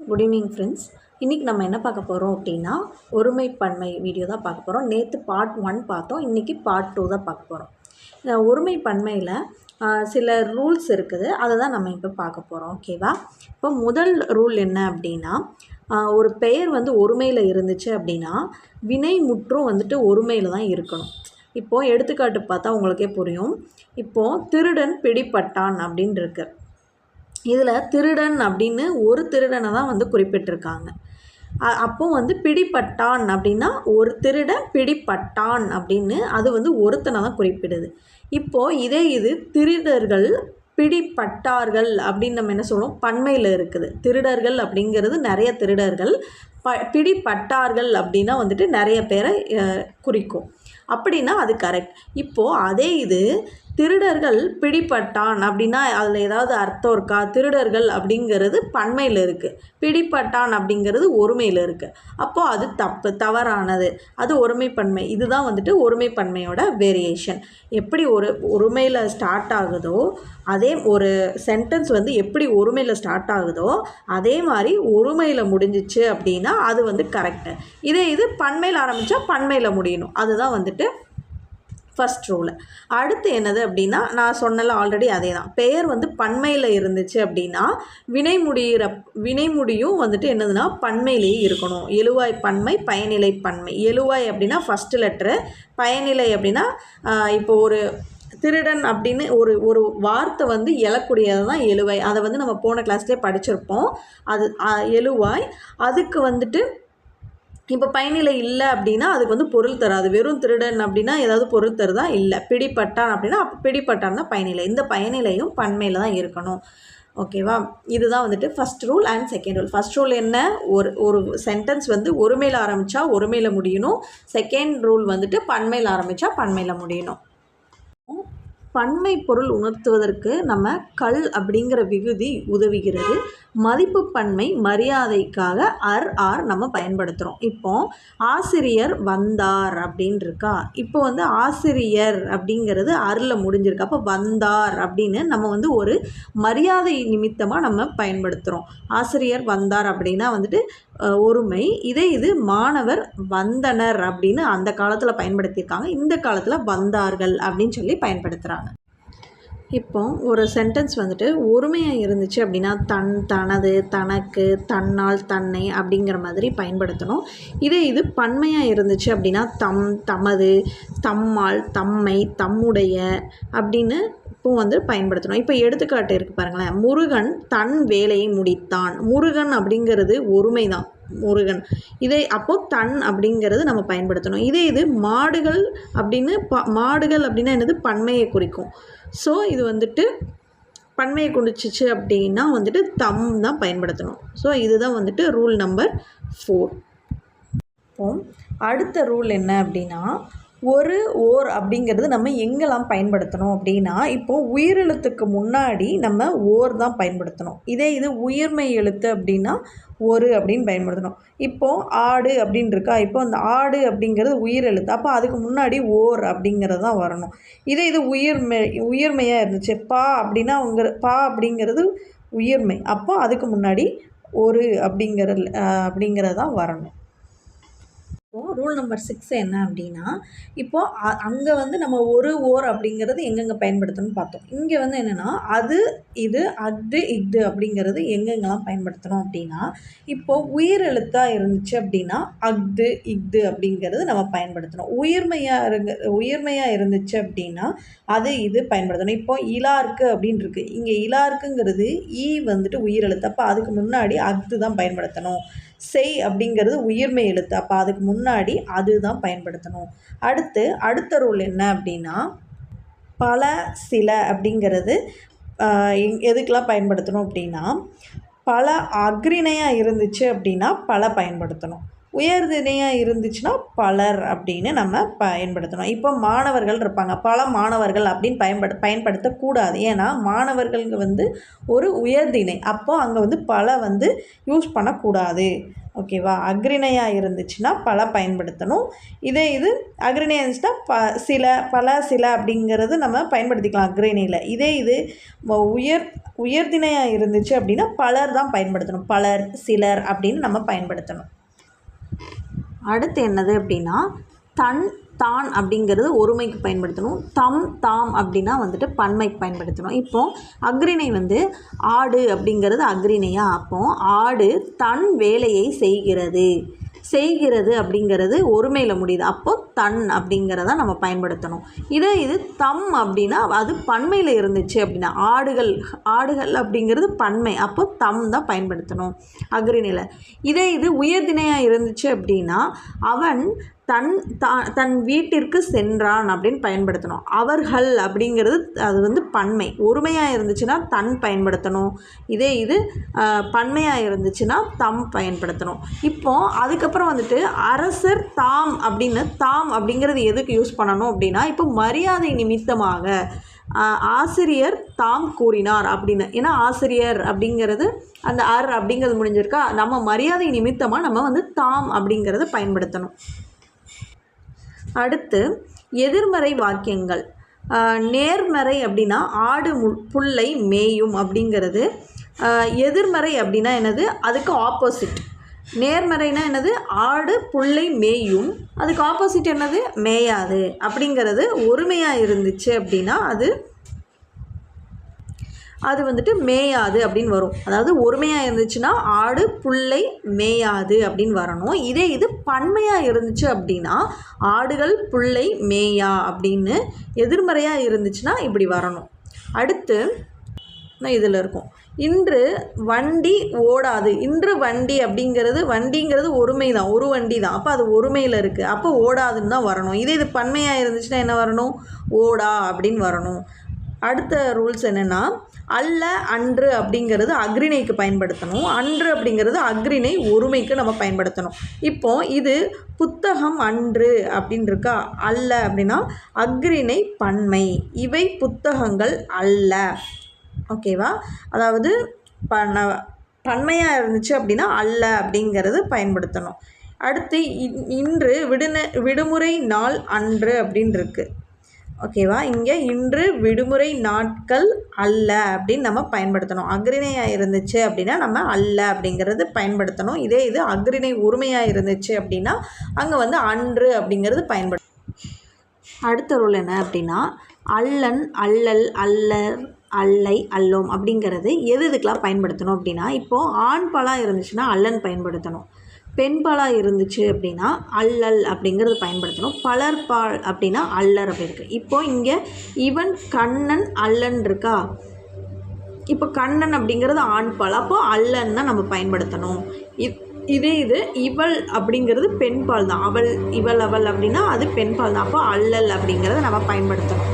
Good evening friends இன்றைக்கி நம்ம என்ன பார்க்க போகிறோம் அப்படின்னா ஒருமைப்பன்மை வீடியோ தான் பார்க்க போகிறோம் நேற்று பார்ட் ஒன் பார்த்தோம். இன்றைக்கி பார்ட் டூ தான் பார்க்க போகிறோம் இந்த ஒருமைப்பன்மையில் சில ரூல்ஸ் இருக்குது. அதை தான் நம்ம இப்போ பார்க்க போகிறோம் ஓகேவா இப்போ முதல் ரூல் என்ன அப்படின்னா ஒரு பெயர் வந்து ஒருமையில் இருந்துச்சு அப்படின்னா வினை முற்றும் வந்துட்டு ஒருமையில் தான் இருக்கணும். இப்போது எடுத்துக்காட்டு பார்த்தா உங்களுக்கே புரியும். இப்போது திருடன் பிடிப்பட்டான் அப்படின்னு இருக்குது இதில் திருடன் அப்படின்னு ஒரு திருடனை தான் வந்து குறிப்பிட்டிருக்காங்க. அ- அப்போ வந்து பிடிப்பட்டான் அப்படின்னா ஒரு திருடன் பிடிப்பட்டான் அப்படின்னு அது வந்து ஒருத்தனை தான் குறிப்பிடுது. இப்போது இதே இது திருடர்கள் பிடிப்பட்டார்கள் அப்படின்னு நம்ம என்ன சொல்லுவோம் பன்மையில் இருக்குது. திருடர்கள் அப்படிங்கிறது நிறைய திருடர்கள் ப பிடிப்பட்டார்கள் அப்படின்னா வந்துட்டு நிறைய பேரை குறிக்கும். அப்படின்னா அது கரெக்ட் இப்போது அதே இது திருடர்கள் பிடிப்பட்டான் அப்படின்னா அதில் ஏதாவது அர்த்தம் இருக்கா? திருடர்கள் அப்படிங்கிறது பன்மையில் இருக்குது பிடிப்பட்டான் அப்படிங்கிறது ஒருமையில் இருக்குது அப்போது அது தப்பு தவறானது. அது ஒருமைப்பன்மை. இதுதான் வந்துட்டு ஒருமைப்பன்மையோட வேரியேஷன் எப்படி ஒரு ஒருமையில் ஸ்டார்ட் ஆகுதோ அதே ஒரு சென்டென்ஸ் வந்து எப்படி ஒருமையில் ஸ்டார்ட் ஆகுதோ அதே மாதிரி ஒருமையில் முடிஞ்சிச்சு அப்படின்னா அது வந்து கரெக்டு இதே இது பன்மையில் ஆரம்பித்தா பன்மையில் முடியணும். அதுதான் வந்துட்டு ஃபர்ஸ்ட் ரூல் அடுத்து என்னது அப்படின்னா நான் சொன்னல ஆல்ரெடி அதே தான் பெயர் வந்து பன்மையில் இருந்துச்சு அப்படின்னா வினை முடிகிற வினை முடியும் வந்துட்டு என்னதுன்னா பன்மையிலேயே இருக்கணும். எழுவாய் பன்மை பயனிலை பன்மை. எழுவாய் அப்படின்னா ஃபஸ்ட்டு லெட்ரு பயனிலை அப்படின்னா இப்போ ஒரு திருடன் அப்படின்னு ஒரு ஒரு வார்த்தை வந்து எழக்கூடியது தான் எழுவாய். அதை வந்து நம்ம போன கிளாஸ்லேயே படிச்சிருப்போம். அது எழுவாய். அதுக்கு வந்துட்டு இப்போ பயனிலை இல்லை அப்படின்னா அதுக்கு வந்து பொருள் தராது. வெறும் திருடன் அப்படின்னா ஏதாவது பொருள் தருதா? இல்லை. பிடிப்பட்டான் அப்படின்னா அப்போ பிடிப்பட்டான் தான் பயனிலை. இந்த பயனிலையும் பன்மையில் தான் இருக்கணும். ஓகேவா இதுதான் வந்துட்டு first rule and second rule first rule என்ன? ஒரு ஒரு சென்டென்ஸ் வந்து ஒருமையில் ஆரம்பித்தா ஒருமையில் முடியணும். செகண்ட் ரூல் வந்துட்டு பன்மையில் ஆரம்பித்தா பன்மையில் முடியணும். பன்மை பொருள் உணர்த்துவதற்கு நம்ம கல் அப்படிங்கிற விகுதி உதவுகிறது. மதிப்பு பன்மை மரியாதைக்காக அர் ஆர் நம்ம பயன்படுத்துகிறோம் இப்போ ஆசிரியர் வந்தார் அப்படின்னு இருக்கா இப்போ வந்து ஆசிரியர் அப்படிங்கிறது அரில் முடிஞ்சிருக்கு. அப்போ வந்தார் அப்படின்னு நம்ம வந்து ஒரு மரியாதை நிமித்தமாக நம்ம பயன்படுத்துகிறோம் ஆசிரியர் வந்தார் அப்படின்னா வந்துட்டு ஒருமை. இதே இது மாணவர் வந்தனர் அப்படின்னு அந்த காலத்தில் பயன்படுத்தியிருக்காங்க. இந்த காலத்தில் வந்தார்கள் அப்படின்னு சொல்லி பயன்படுத்துகிறாங்க இப்போ ஒரு சென்டென்ஸ் வந்துட்டு ஒருமையாக இருந்துச்சு அப்படின்னா தன் தனது தனக்கு தன்னால் தன்னை அப்படிங்கிற மாதிரி பயன்படுத்தணும். இதே இது பன்மையாக இருந்துச்சு அப்படின்னா தம் தமது தம்மால் தம்மை தம்முடைய அப்படின்னு இப்போ வந்து பயன்படுத்தணும். இப்போ எடுத்துக்காட்டு இருக்குது பாருங்களேன். முருகன் தன் வேலையை முடித்தான். முருகன் அப்படிங்கிறது ஒருமை தான் முருகன். இதே அப்போது தன் அப்படிங்கிறது நம்ம பயன்படுத்தணும். இதே இது மாடுகள் அப்படின்னு ப மாடுகள் அப்படின்னா என்னது? பன்மையை குறிக்கும். ஸோ இது வந்துட்டு பன்மையை குடிச்சிச்சு அப்படின்னா வந்துட்டு தம் தான் பயன்படுத்தணும். ஸோ இதுதான் வந்துட்டு ரூல் நம்பர் ஃபோர் இப்போ அடுத்த ரூல் என்ன அப்படின்னா ஒரு ஓர் அப்படிங்கிறது நம்ம எங்கெல்லாம் பயன்படுத்தணும் அப்படின்னா இப்போ உயிரெழுத்துக்கு முன்னாடி நம்ம ஓர் தான் பயன்படுத்தணும். இதே இது உயிர்மை எழுத்து அப்படின்னா ஒரு அப்படின்னு பயன்படுத்தணும். இப்போது ஆடு அப்படின்னு இருக்கா? இப்போ அந்த ஆடு அப்படிங்கிறது உயிரெழுத்து. அப்போ அதுக்கு முன்னாடி ஓர் அப்படிங்கிறது தான் வரணும். இதே இது உயிர்மை உயிர்மையாக இருந்துச்சு. பா அப்படின்னா உங்க பா அப்படிங்கிறது உயிர்மை. அப்போ அதுக்கு முன்னாடி ஒரு அப்படிங்கிற அப்படிங்கிறது தான் வரணும். இப்போது ரூல் நம்பர் சிக்ஸ் என்ன அப்படின்னா இப்போது அங்கே வந்து நம்ம ஒரு ஓர் அப்படிங்கிறது எங்கெங்கே பயன்படுத்தணும்னு பார்த்தோம். இங்கே வந்து என்னென்னா அது இது அது இது அப்படிங்கிறது எங்கெங்கெல்லாம் பயன்படுத்தணும் அப்படின்னா இப்போது உயிரெழுத்தாக இருந்துச்சு அப்படின்னா அஃது இஃது அப்படிங்கிறது நம்ம பயன்படுத்தணும். உயிர்மையாக இருங்க உயிர்மையாக இருந்துச்சு அப்படின்னா அது இது பயன்படுத்தணும். இப்போ இலார்க்கு அப்படின்னு இருக்குது இங்கே இலார்க்குங்கிறது ஈ வந்துட்டு உயிரெழுத்து அப்போ அதுக்கு முன்னாடி அஃது தான் பயன்படுத்தணும். செய் அப்படிங்கிறது உயிர்மை எழுத்து. அப்போ அதுக்கு முன்னாடி அது தான் பயன்படுத்தணும். அடுத்து அடுத்த ரூல் என்ன அப்படின்னா பல சில அப்படிங்கிறது எதுக்கெலாம் எங்- பயன்படுத்தணும் அப்படின்னா பல அக்ரிணையாக இருந்துச்சு அப்படின்னா பல பயன்படுத்தணும். உயர்திணையாக இருந்துச்சுன்னா பலர் அப்படின்னு நம்ம பயன்படுத்தணும். இப்போ மாணவர்கள் இருப்பாங்க. பல மாணவர்கள் அப்படின்னு பயன்படு பயன்படுத்தக்கூடாது. ஏன்னா மாணவர்களுக்கு வந்து ஒரு உயர்திணை. அப்போது அங்கே வந்து பல வந்து யூஸ் பண்ணக்கூடாது. ஓகேவா? அக்ரிணையாக இருந்துச்சுன்னா பல பயன்படுத்தணும். இதே இது அக்ரிணையாக இருந்துச்சுன்னா ப சில பல சில அப்படிங்கிறது நம்ம பயன்படுத்திக்கலாம் அக்ரிணையில் இதே இது உயர் உயர்திணையாக இருந்துச்சு அப்படின்னா பலர் தான் பயன்படுத்தணும். பலர் சிலர் அப்படின்னு நம்ம பயன்படுத்தணும். அடுத்து என்னது அப்படின்னா தன் தான் அப்படிங்கிறது ஒருமைக்கு பயன்படுத்தணும். தம் தாம் அப்படின்னா வந்துட்டு பன்மைக்கு பயன்படுத்தணும். இப்போ அக்ரிணை வந்து ஆடு அப்படிங்கிறது அக்ரிணையாக அப்போ ஆடு தன் வேலையை செய்கிறது. செய்கிறது அப்படிங்கிறது ஒருமையில் முடியுது. அப்போ தன் அப்படிங்கிறத நம்ம பயன்படுத்தணும். இதே இது தம் அப்படின்னா அது பன்மையில் இருந்துச்சு அப்படின்னா ஆடுகள் ஆடுகள் அப்படிங்கிறது பன்மை. அப்போ தம் தான் பயன்படுத்தணும். அக்ரிநிலை. இதே இது உயர்திணையாக இருந்துச்சு அப்படின்னா அவன் தன் தா தன் வீட்டிற்கு சென்றான் அப்படின்னு பயன்படுத்தணும். அவர்கள் அப்படிங்கிறது அது வந்து பன்மை. ஒருமையாக இருந்துச்சுன்னா தன் பயன்படுத்தணும். இதே இது பன்மையாக இருந்துச்சுன்னா தம் பயன்படுத்தணும். இப்போது அதுக்கப்புறம் வந்துட்டு அரசர் தாம் அப்படின்னு தாம் அப்படிங்கிறது எதுக்கு யூஸ் பண்ணணும் அப்படின்னா இப்போ மரியாதை நிமித்தமாக ஆசிரியர் தாம் கூறினார் அப்படின்னு. ஏன்னா ஆசிரியர் அப்படிங்கிறது அந்த அர் அப்படிங்கிறது முடிஞ்சிருக்கா? நம்ம மரியாதை நிமித்தமாக நம்ம வந்து தாம் அப்படிங்கிறத பயன்படுத்தணும். அடுத்து எதிர்மறை வாக்கியங்கள். நேர்மறை அப்படின்னா ஆடு மு புல்லை மேயும் அப்படிங்கிறது. எதிர்மறை அப்படின்னா என்னது? அதுக்கு ஆப்போசிட் நேர்மறைனா என்னது? ஆடு புல்லை மேயும். அதுக்கு ஆப்போசிட் என்னது? மேயாது. அப்படிங்கிறது ஒருமையாக இருந்துச்சு அப்படின்னா அது அது வந்துட்டு மேயாது அப்படின்னு வரும். அதாவது ஒருமையாக இருந்துச்சுன்னா ஆடு புல்லை மேயாது அப்படின்னு வரணும். இதே இது பன்மையாக இருந்துச்சு அப்படின்னா ஆடுகள் புல்லை மேயா அப்படின்னு எதிர்மறையாக இருந்துச்சுன்னா இப்படி வரணும். அடுத்து இதில் இருக்கும். இன்று வண்டி ஓடாது. இன்று வண்டி அப்படிங்கிறது வண்டிங்கிறது ஒருமை தான். ஒரு வண்டி தான். அப்போ அது ஒருமையில் இருக்குது அப்போ ஓடாதுன்னு தான் வரணும். இதே இது பன்மையாக இருந்துச்சுன்னா என்ன வரணும்? ஓடா அப்படின்னு வரணும். அடுத்த ரூல்ஸ் என்னென்னா அல்ல அன்று அப்படிங்கிறது அக்ரிணைக்கு பயன்படுத்தணும். அன்று அப்படிங்கிறது அக்ரிணை ஒருமைக்கு நம்ம பயன்படுத்தணும். இப்போ இது புத்தகம் அன்று அப்படின்னு இருக்கா அல்ல அப்படின்னா அக்ரிணை பன்மை. இவை புத்தகங்கள் அல்ல. ஓகேவா அதாவது பண்ண பன்மையாக இருந்துச்சு அப்படின்னா அல்ல அப்படிங்கிறது பயன்படுத்தணும். அடுத்து இன்- இன்று விடுன விடுமுறை நாள் அன்று அப்படின்னு இருக்குது ஓகேவா? இங்கே இன்று விடுமுறை நாட்கள் அல்ல அப்படின்னு நம்ம பயன்படுத்தணும். அக்ரிணையாக இருந்துச்சு அப்படின்னா நம்ம அல்ல அப்படிங்கிறது பயன்படுத்தணும். இதே இது அக்ரிணை உரிமையாக இருந்துச்சு அப்படின்னா அங்கே வந்து அன்று அப்படிங்கிறது பயன்படு அடுத்த ரூல் என்ன அப்படின்னா அல்லன் அல்லல் அல்லர் அல்லை அல்லோம் அப்படிங்கிறது எது எதுக்கெலாம் பயன்படுத்தணும் அப்படின்னா இப்போது ஆண் பாலாக இருந்துச்சுன்னா அல்லன் பயன்படுத்தணும். பெண்பாலாக இருந்துச்சு அப்படின்னா அல்லல் அப்படிங்கிறது பயன்படுத்தணும். பலர்பால் அப்படின்னா அல்லர் அப்படி இருக்குது இப்போ இங்கே இவன் கண்ணன் அல்லன் இருக்கா? இப்போ கண்ணன் அப்படிங்கிறது ஆண்பால் அப்போது அப்போ அல்லன் தான் நம்ம பயன்படுத்தணும். இ- இதே இது இவள் அப்படிங்கிறது பெண்பால் தான். அவள் இவள் அவள் அப்படின்னா அது பெண்பால் தான். அப்போ அல்லல் அப்படிங்கிறத நம்ம பயன்படுத்தணும்.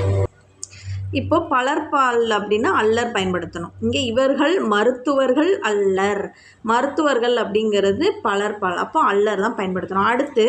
இப்போ பலர்பால் அப்படின்னா அல்லர் பயன்படுத்தணும். இங்கே இவர்கள் மருத்துவர்கள் அல்லர். மருத்துவர்கள் அப்படிங்கிறது பலர்பால் அப்போ அல்லர் தான் பயன்படுத்தணும். அடுத்து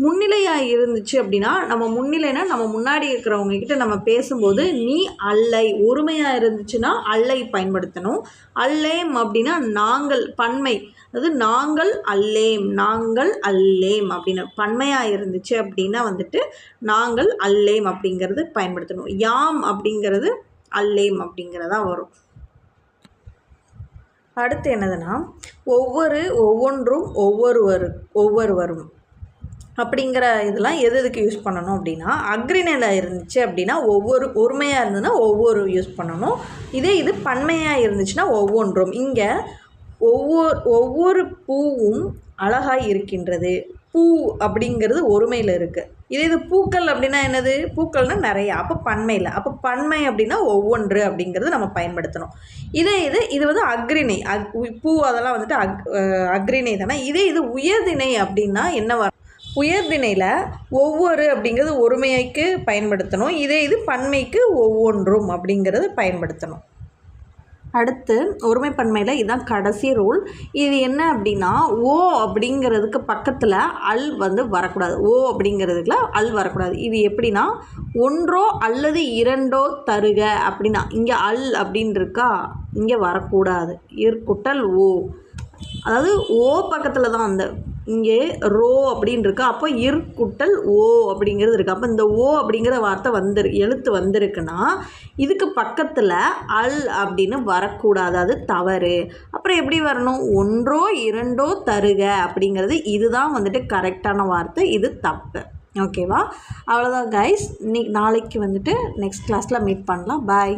முன்னிலையாக இருந்துச்சு அப்படின்னா நம்ம முன்னிலைனா நம்ம முன்னாடி இருக்கிறவங்க கிட்ட நம்ம பேசும்போது நீ அல்லை. ஒருமையாக இருந்துச்சுன்னா அல்லை பயன்படுத்தணும். அல்லேம் அப்படின்னா நாங்கள் பன்மை. அதாவது நாங்கள் அல்லேம். நாங்கள் அல்லேம். அப்படின்னு பன்மையாக இருந்துச்சு அப்படின்னா வந்துட்டு நாங்கள் அல்லேம் அப்படிங்கிறது பயன்படுத்தணும். யாம் அப்படிங்கிறது அல்லேம் அப்படிங்கிறதா வரும். அடுத்து என்னதுன்னா ஒவ்வொரு ஒவ்வொன்றும் ஒவ்வொருவரு ஒவ்வொருவரும். அப்படிங்கிற இதெல்லாம் எது எதுக்கு யூஸ் பண்ணணும் அப்படின்னா அக்ரிணையில் இருந்துச்சு அப்படின்னா ஒவ்வொரு ஒருமையாக இருந்ததுன்னா ஒவ்வொரு யூஸ் பண்ணணும். இதே இது பன்மையாக இருந்துச்சுன்னா ஒவ்வொன்றும். இங்கே ஒவ்வொரு ஒவ்வொரு பூவும் அழகாக இருக்கின்றது. பூ அப்படிங்கிறது ஒருமையில் இருக்குது இதே இது பூக்கள் அப்படின்னா என்னது? பூக்கள்னால் நிறையா. அப்போ பன்மையில். அப்போ பன்மை அப்படின்னா ஒவ்வொன்று அப்படிங்கிறது நம்ம பயன்படுத்தணும். இதே இது இது வந்து அக்ரிணை. அக் பூ அதெல்லாம் வந்துட்டு அக் அக்ரிணை தானே. இதே இது உயர்திணை அப்படின்னா என்ன வர உயர்திணையில் ஒவ்வொரு அப்படிங்கிறது ஒருமைக்கு பயன்படுத்தணும். இதே இது பன்மைக்கு ஒவ்வொன்றும் அப்படிங்கிறது பயன்படுத்தணும். அடுத்து ஒருமைப்பன்மையில் இதுதான் கடைசி ரூல் இது என்ன அப்படின்னா ஓ அப்படிங்கிறதுக்கு பக்கத்தில் அல் வந்து வரக்கூடாது. ஓ அப்படிங்கிறதுக்குல அல் வரக்கூடாது. இது எப்படின்னா ஒன்றோ அல்லது இரண்டோ தருக அப்படின்னா இங்கே அல் அப்படின்னு இருக்கா இங்கே வரக்கூடாது. இற்குட்டல் ஓ. அதாவது ஓ பக்கத்தில் தான் அந்த இங்கே ரோ அப்படின்னு இருக்கு அப்போ இர்குட்டல் ஓ அப்படிங்கிறது இருக்குது அப்போ இந்த ஓ அப்படிங்கிற வார்த்தை வந்துரு எழுத்து வந்திருக்குன்னா இதுக்கு பக்கத்தில் அல் அப்படின்னு வரக்கூடாது. அது தவறு. அப்புறம் எப்படி வரணும்? ஒன்றோ இரண்டோ தருக அப்படிங்கிறது இதுதான் வந்துட்டு கரெக்டான வார்த்தை. இது தப்பு. ஓகேவா? அவ்வளோதான் கைஸ் இன்னைக்கு நாளைக்கு வந்துட்டு நெக்ஸ்ட் கிளாஸில் மீட் பண்ணலாம். பாய்